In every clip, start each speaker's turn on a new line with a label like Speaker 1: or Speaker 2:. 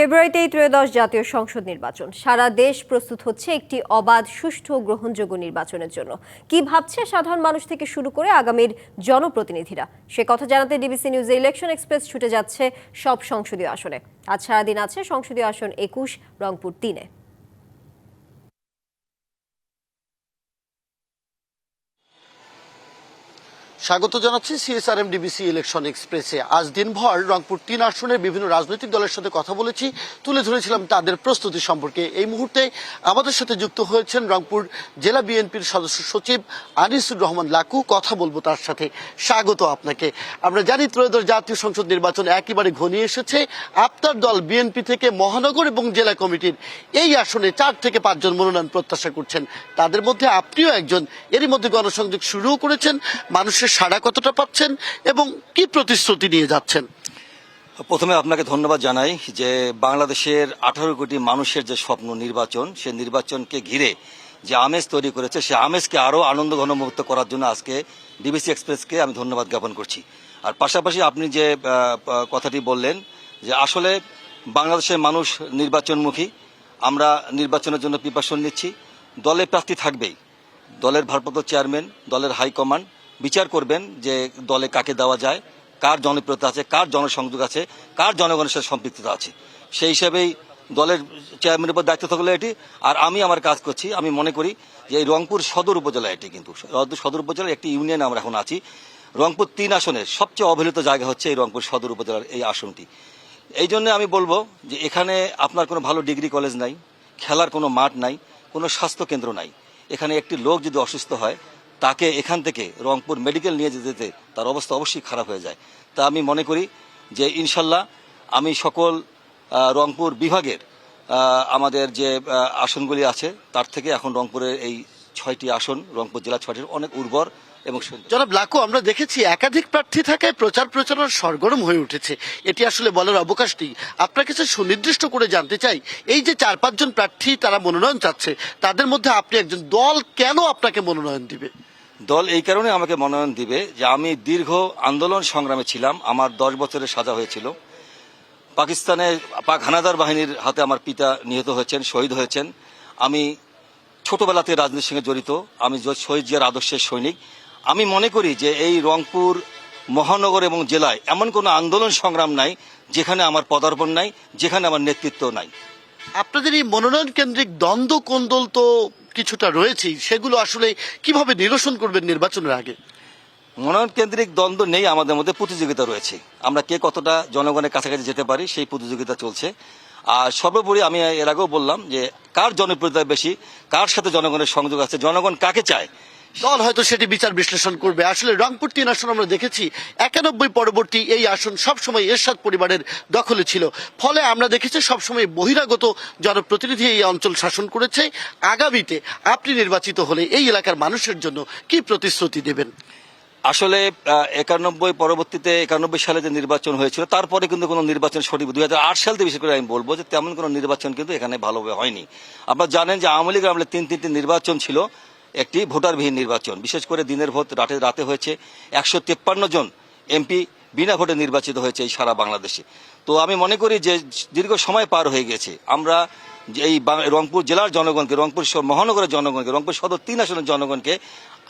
Speaker 1: ফেব্রুয়ারিতেই ত্রয়োদশ জাতীয় সংসদ নির্বাচন। সারা দেশ প্রস্তুত হচ্ছে একটি অবাধ, সুষ্ঠু, গ্রহণযোগ্য নির্বাচনের জন্য। কি ভাবছে সাধারণ মানুষ থেকে শুরু করে আগামীর জনপ্রতিনিধিরা? সে কথা জানাতে ডিবিসি নিউজে ইলেকশন এক্সপ্রেস ছুটে যাচ্ছে সব সংসদীয় আসনে। আজ সারাদিন আছে সংসদীয় আসন একুশ, রংপুর তিনে।
Speaker 2: স্বাগত জানাচ্ছি সিএসআরএম ডিবিসি ইলেকশন এক্সপ্রেসে আজ দিনভর রংপুর তিন আসনের বিভিন্ন রাজনৈতিক দলের সাথে কথা বলেছি, তুলে ধরেছিলাম তাদের প্রস্তুতি সম্পর্কে। এই মুহূর্তে আমাদের সাথে যুক্ত হয়েছেন রংপুর জেলা বিএনপির সদস্য সচিব আনিসুর রহমান লাকু। কথা বলব তার সাথে। স্বাগত আপনাকে। আমরা জানি ত্রয়োদশ জাতীয় সংসদ নির্বাচন একেবারে ঘনিয়ে এসেছে। আপনার দল বিএনপি থেকে মহানগর এবং জেলা কমিটির এই আসনে চার থেকে পাঁচজন মনোনয়ন প্রত্যাশা করছেন। তাদের মধ্যে আপনিও একজন। এরই মধ্যে গণসংযোগ শুরুও করেছেন। মানুষের সাড়া কতটা পাচ্ছেন এবং কি প্রতিশ্রুতি নিয়ে যাচ্ছেন?
Speaker 3: প্রথমে আপনাকে ধন্যবাদ জানাই যে বাংলাদেশের আঠারো কোটি মানুষের যে স্বপ্ন নির্বাচন, সে নির্বাচনকে ঘিরে যে আমেজ তৈরি করেছে, সে আমেজকে আরও আনন্দ ঘনমুক্ত করার জন্য আজকে ডিবিসি এক্সপ্রেসকে আমি ধন্যবাদ জ্ঞাপন করছি। আর পাশাপাশি আপনি যে কথাটি বললেন যে আসলে বাংলাদেশের মানুষ নির্বাচনমুখী, আমরা নির্বাচনের জন্য প্রিপারেশন নিচ্ছি। দলে প্রার্থী থাকবেই। দলের ভারপ্রাপ্ত চেয়ারম্যান, দলের হাইকমান্ড বিচার করবেন যে দলে কাকে দেওয়া যায়, কার জনপ্রিয়তা আছে, কার জনসংযোগ আছে, কার জনগণের সাথে সম্পৃক্ততা আছে। সেই হিসেবেই দলের চেয়ারম্যানের উপর দায়িত্ব থাকল এটি। আর আমি আমার কাজ করছি, আমি মনে করি যে এই রংপুর সদর উপজেলা এটি কিন্তু। সদর উপজেলার একটি ইউনিয়ন আমরা এখন আছি। রংপুর তিন আসনের সবচেয়ে অবহেলিত জায়গা হচ্ছে এই রংপুর সদর উপজেলার এই আসনটি। এই জন্য আমি বলব যে এখানে আপনার কোনো ভালো ডিগ্রি কলেজ নাই, খেলার কোনো মাঠ নাই, কোনো স্বাস্থ্য কেন্দ্র নাই। এখানে একটি লোক যদি অসুস্থ হয় তাকে এখান থেকে রংপুর মেডিকেল নিয়ে যেতে তার অবস্থা অবশ্যই খারাপ হয়ে যায়। তা আমি মনে করি যে ইনশাল্লাহ আমি সকল রংপুর বিভাগের আমাদের যে আসনগুলি আছে, তার থেকে এখন রংপুরের এই ছয়টি আসন, রংপুর জেলা ছয়টির অনেক উর্বর এবং সুন্দর।
Speaker 2: জনাব লাকু আমরা দেখেছি একাধিক প্রার্থী থাকায় প্রচার প্রচারণা সরগরম হয়ে উঠেছে। এটি আসলে বলার অবকাশ নেই। আপনার কাছে সুনির্দিষ্ট করে জানতে চাই এই যে চার পাঁচজন প্রার্থী তারা মনোনয়ন চাচ্ছে তাদের মধ্যে আপনি একজন দল কেন আপনাকে মনোনয়ন দিবে?
Speaker 3: দল এই কারণে আমাকে মনোনয়ন দিবে যে আমি দীর্ঘ আন্দোলন সংগ্রামে ছিলাম আমার দশ বছরের সাজা হয়েছিল। পাকিস্তানে পাক হানাদার বাহিনীর হাতে আমার পিতা নিহত হয়েছেন শহীদ হয়েছেন। আমি ছোটবেলাতে রাজনীতির সঙ্গে জড়িত আমি শহীদ জিয়ার আদর্শের সৈনিক। আমি মনে করি যে এই রংপুর মহানগর এবং জেলায় এমন কোনো আন্দোলন সংগ্রাম নাই যেখানে আমার পদার্পণ নাই যেখানে আমার নেতৃত্ব নাই।
Speaker 2: আপনাদের এই মনোনয়ন কেন্দ্রিক দ্বন্দ্ব কোন্দল তো কিছুটা রয়েছেই। সেগুলো আসলে কীভাবে নিরসন করবেন নির্বাচনের আগে?
Speaker 3: মনোনয়ন কেন্দ্রিক দ্বন্দ্ব নেই আমাদের মধ্যে প্রতিযোগিতা রয়েছে। আমরা কে কতটা জনগণের কাছাকাছি যেতে পারি সেই প্রতিযোগিতা চলছে। আর সর্বোপরি আমি এর আগেও বললাম যে কার জনপ্রিয়তা বেশি কার সাথে জনগণের সংযোগ আছে জনগণ কাকে চায়?
Speaker 2: দল হয়তো সেটি বিচার বিশ্লেষণ করবে। আসলে রংপুর তিন আসন আমরা দেখেছি, একানব্বই পরবর্তী এই আসন সবসময় এরশাদ পরিবারের দখলে ছিল। ফলে আমরা দেখেছি সবসময় বহিরাগত জনপ্রতিনিধি এই অঞ্চল শাসন করেছে। আগামীতে আপনি নির্বাচিত হলে এই এলাকার মানুষের জন্য কি প্রতিশ্রুতি দেবেন?
Speaker 3: আসলে একানব্বই পরবর্তীতে একানব্বই সালে যে নির্বাচন হয়েছিল, তারপরে কিন্তু কোনো নির্বাচন সঠিক দুই হাজার আট সাল থেকে বিশেষ করে আমি বলব যে তেমন কোনো নির্বাচন কিন্তু এখানে ভালোভাবে হয়নি। আপনারা জানেন যে আওয়ামী লীগ আমলে তিন তিনটি নির্বাচন ছিল। একটি ভোটারবিহীন নির্বাচন। বিশেষ করে দিনের ভোট রাতে রাতে হয়েছে একশো তেপ্পান্ন জন এমপি বিনা ভোটে নির্বাচিত হয়েছে এই সারা বাংলাদেশে। তো আমি মনে করি যে দীর্ঘ সময় পার হয়ে গেছে। আমরা এই রংপুর জেলার জনগণকে, রংপুর মহানগরের জনগণকে, রংপুর সদর তিন আসনের জনগণকে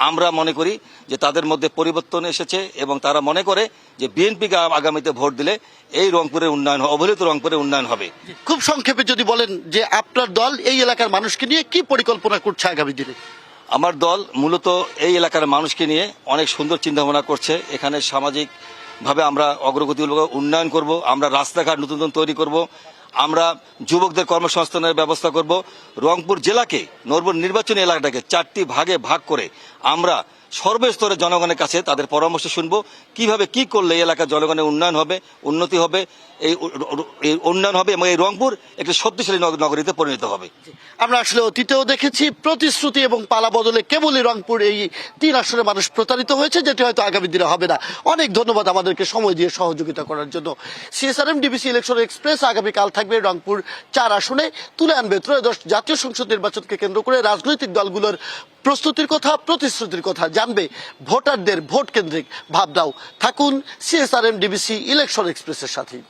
Speaker 3: আমরা মনে করি যে তাদের মধ্যে পরিবর্তন এসেছে এবং তারা মনে করে যে বিএনপিকে আগামীতে ভোট দিলে এই রংপুরের উন্নয়ন অবহেলিত রংপুরের উন্নয়ন হবে।
Speaker 2: খুব সংক্ষেপে যদি বলেন যে আপনার দল এই এলাকার মানুষকে নিয়ে কি পরিকল্পনা করছে আগামী দিনে?
Speaker 3: আমার দল মূলত এই এলাকার মানুষকে নিয়ে অনেক সুন্দর চিন্তা ভাবনা করছে। এখানে সামাজিকভাবে আমরা অগ্রগতিমূলক উন্নয়ন করব, আমরা রাস্তাঘাট নতুন নতুন তৈরি করব, আমরা যুবকদের কর্মসংস্থানের ব্যবস্থা করব। রংপুর জেলাকে নর্ব নির্বাচনী এলাকাটাকে চারটি ভাগে ভাগ করে আমরা সর্বস্তরে জনগণের কাছে তাদের পরামর্শ শুনব। কীভাবে কি করলে এই এলাকার জনগণের উন্নয়ন হবে, উন্নতি হবে, এই উন্নয়ন হবে এবং এই রংপুর একটি শক্তিশালী নগরীতে পরিণত হবে।
Speaker 2: আমরা আসলে অতীতেও দেখেছি প্রতিশ্রুতি এবং পালা বদলে কেবলই রংপুর এই তিন আসনে মানুষ প্রতারিত হয়েছে, যেটি হয়তো আগামী দিনে হবে না। অনেক ধন্যবাদ আমাদেরকে সময় দিয়ে সহযোগিতা করার জন্য। সিএসআরএম ডিবিসি ইলেকশন এক্সপ্রেস আগামীকাল থাকবে রংপুর চার আসনে। তুলে আনবে ত্রয়োদশ জাতীয় সংসদ নির্বাচনকে কেন্দ্র করে রাজনৈতিক দলগুলোর প্রস্তুতির কথা, প্রতিশ্রুতির কথা জানবে ভোটারদের ভোট কেন্দ্রিক ভাবনাও। থাকুন সিএসআরএম ডিবিসি ইলেকশন এক্সপ্রেসের সাথেই।